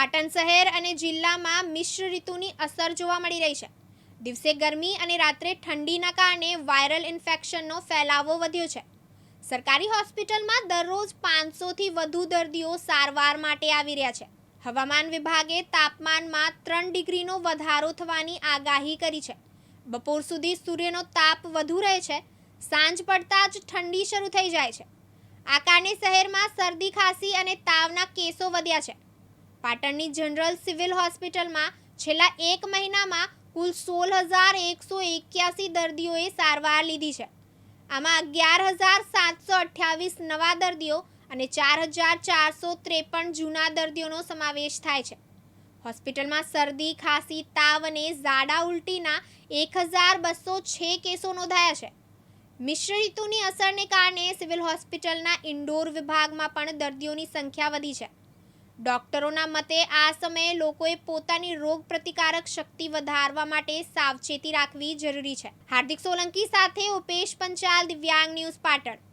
પાટણ શહેર અને જિલ્લામાં મિશ્ર ઋતુની અસર જોવા મળી રહી છે. દિવસે ગરમી અને રાત્રે ઠંડીના કારણે વાયરલ ઇન્ફેક્શનનો ફેલાવો વધ્યો છે. સરકારી હોસ્પિટલમાં દરરોજ પાંચસોથી વધુ દર્દીઓ સારવાર માટે આવી રહ્યા છે. હવામાન વિભાગે તાપમાનમાં ત્રણ ડિગ્રીનો વધારો થવાની આગાહી કરી છે. બપોર સુધી સૂર્યનો તાપ વધુ રહે છે. સાંજ પડતા જ ઠંડી શરૂ થઈ જાય છે. આ કારણે શહેરમાં શરદી ખાંસી અને તાવના કેસો વધ્યા છે. પાટણની જનરલ સિવિલ હોસ્પિટલમાં છેલ્લા એક મહિનામાં કુલ સોળ હજાર એકસો એક્યાસી દર્દીઓએ સારવાર લીધી છે. આમાં અગિયાર હજાર સાતસો અઠ્યાવીસ નવા દર્દીઓ અને ચાર હજાર ચારસો ત્રેપન જૂના દર્દીઓનો સમાવેશ થાય છે. હોસ્પિટલમાં શરદી, ખાંસી, તાવ અને ઝાડા ઉલટીના એક હજાર બસો છ કેસો નોંધાયા છે. મિશ્ર ઋતુની અસરને કારણે સિવિલ હોસ્પિટલના ઇન્ડોર વિભાગમાં પણ દર્દીઓની સંખ્યા વધી છે. ડોક્ટરોના મતે આ સમયે લોકોએ પોતાની રોગ પ્રતિકારક શક્તિ વધારવા માટે સાવચેતી રાખવી જરૂરી છે. હાર્દિક સોલંકી સાથે ઉપેશ પંચાલ, દિવ્યાંગ ન્યૂઝ પાટણ.